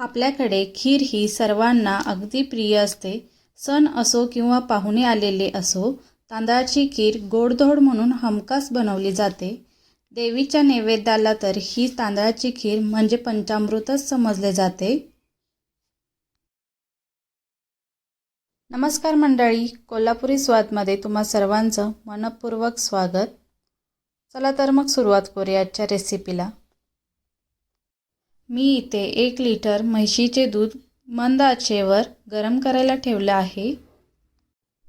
आपल्याकडे खीर ही सर्वांना अगदी प्रिय असते. सण असो किंवा पाहुणे आलेले असो तांदळाची खीर गोडधोड म्हणून हमखास बनवली जाते. देवीच्या नैवेद्याला तर ही तांदळाची खीर म्हणजे पंचामृतच समजले जाते. नमस्कार मंडळी कोल्हापुरी स्वादमध्ये तुम्हा सर्वांचं मनपूर्वक स्वागत. चला तर मग सुरुवात करूया आजच्या रेसिपीला मी इथे एक लिटर म्हशीचे दूध मंद आचेवर गरम करायला ठेवलं आहे.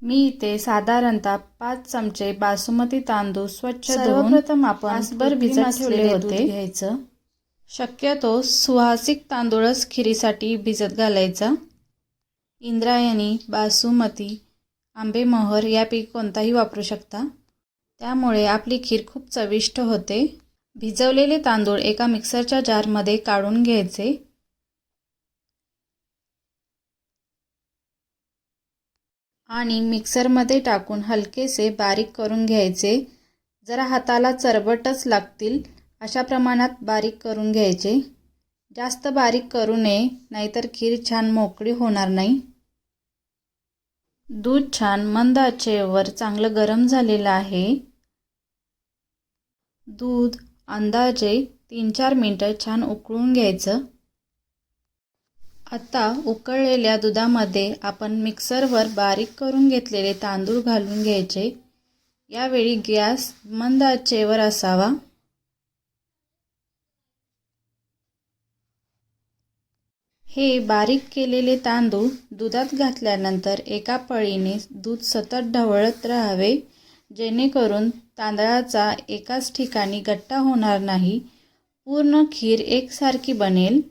मी इथे साधारणतः पाच चमचे बासुमती तांदूळ स्वच्छ सर्वप्रथम आपण तासभर भिजत ठेवले होते. घ्यायचं. शक्यतो सुहासिक तांदूळच खिरीसाठी भिजत घालायचा. इंद्रायणी बासुमती आंबेमोहर यापैकी कोणताही वापरू शकता. त्यामुळे आपली खीर खूप चविष्ट होते. भिजवलेले तांदूळ एका मिक्सरच्या जारमध्ये काढून घ्यायचे. आणि मिक्सरमध्ये टाकून हलकेसे बारीक करून घ्यायचे. जरा हाताला चरबटच लागतील अशा प्रमाणात बारीक करून घ्यायचे. जास्त बारीक करू नये नाहीतर खीर छान मोकळी होणार नाही. दूध छान मंद आचेवर चांगलं गरम झालेलं आहे. दूध अंदाजे तीन चार मिनटं छान उकळून घ्यायचं. आता उकळलेल्या दुधामध्ये आपण मिक्सरवर बारीक करून घेतलेले तांदूळ घालून घ्यायचे. यावेळी गॅस मंद आचेवर असावा. हे बारीक केलेले तांदूळ दुधात घातल्यानंतर एका पळीने दूध सतत ढवळत राहावे. जेणेकरून तांदळाचा एकाच ठिकाणी गट्टा होणार नाही. पूर्ण खीर एकसारखी बनेल.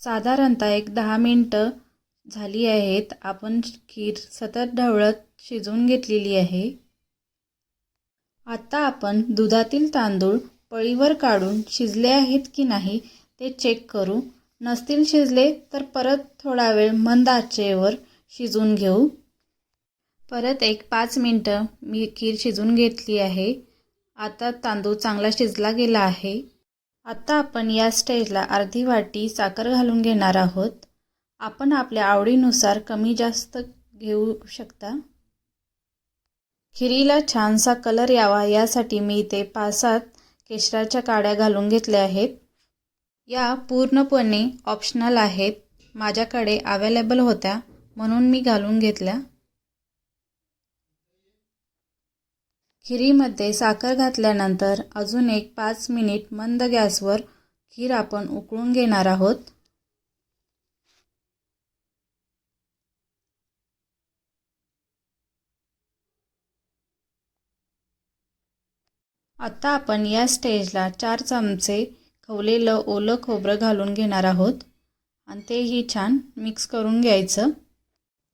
साधारणतः एक दहा मिनटं झाली आहेत. आपण खीर सतत ढवळत शिजवून घेतलेली आहे. आता आपण दुधातील तांदूळ पळीवर काढून शिजले आहेत की नाही ते चेक करू. नसतील शिजले तर परत थोडा वेळ मंद आचेवर शिजवून घेऊ. परत एक पाच मिनटं मी खीर शिजून घेतली आहे. आता तांदूळ चांगला शिजला गेला आहे. आता आपण या स्टेजला अर्धी वाटी साखर घालून घेणार आहोत. आपण आपल्या आवडीनुसार कमी जास्त घेऊ शकता. खिरीला छानसा कलर यावा यासाठी मी इथे पाच सात केशराच्या काड्या घालून घेतल्या आहेत. या पूर्णपणे ऑप्शनल आहेत. माझ्याकडे अवेलेबल होत्या म्हणून मी घालून घेतल्या. खिरीमध्ये साखर घातल्यानंतर अजून एक पाच मिनिट मंद गॅसवर खीर आपण उकळून घेणार आहोत. आता आपण या स्टेजला चार चमचे खवलेलं ओलं खोबरं घालून घेणार आहोत. आणि तेही छान मिक्स करून घ्यायचं.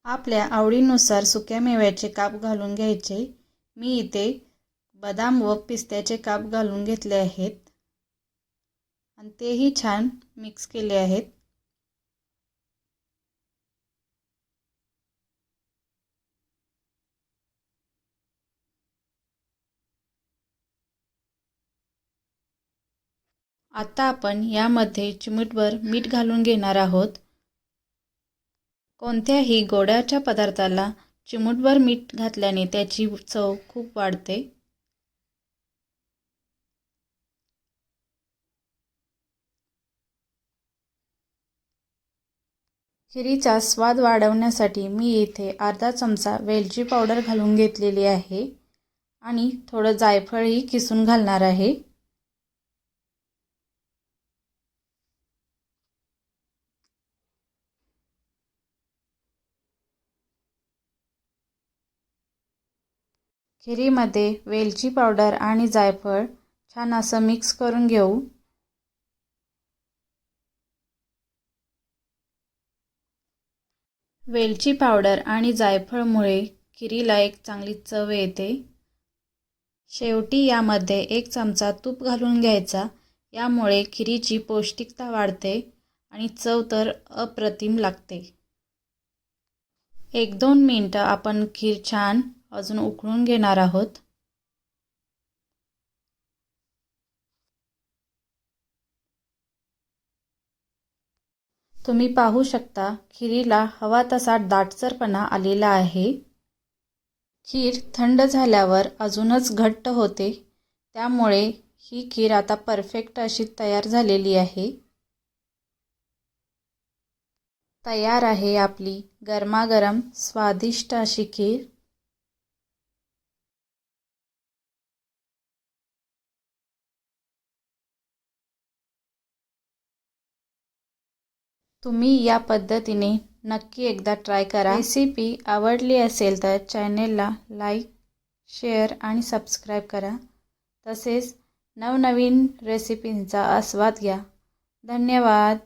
आपल्या आवडीनुसार सुक्या मेव्याचे काप घालून घ्यायचे. मी इथे बदाम व पिस्त्याचे काप घालून घेतले आहेत. आणि तेही छान मिक्स केले आहेत. आता आपण यामध्ये चिमूटभर मीठ घालून घेणार आहोत. कोणत्याही गोड्याच्या पदार्थाला चिमूटभर मीठ घातल्याने त्याची चव खूप वाढते. खिरीचा स्वाद वाढवण्यासाठी मी इथे अर्धा चमचा वेलची पावडर घालून घेतलेली आहे. आणि थोडं जायफळही किसून घालणार आहे. खिरीमध्ये वेलची पावडर आणि जायफळ छान असं मिक्स करून घेऊ. वेलची पावडर आणि जायफळमुळे खिरीला एक चांगली चव येते. शेवटी यामध्ये एक चमचा तूप घालून घ्यायचा. यामुळे खिरीची पौष्टिकता वाढते आणि चव तर अप्रतिम लागते. एक दोन मिनटं आपण खीर छान अजून उकळून घेणार आहोत. तुम्ही पाहू शकता खिरीला हवा तसा दाटसरपणा आलेला आहे. खीर थंड झाल्यावर अजूनच घट्ट होते. त्यामुळे ही खीर आता परफेक्ट अशी तयार झालेली आहे. तयार आहे आपली गरमागरम स्वादिष्ट अशी खीर. तुम्ही या पद्धतीने नक्की एकदा ट्राय करा. रेसिपी आवडली असेल तर चॅनेलला लाईक शेअर आणि सबस्क्राईब करा. तसेच नवनवीन रेसिपींचा आस्वाद घ्या. धन्यवाद.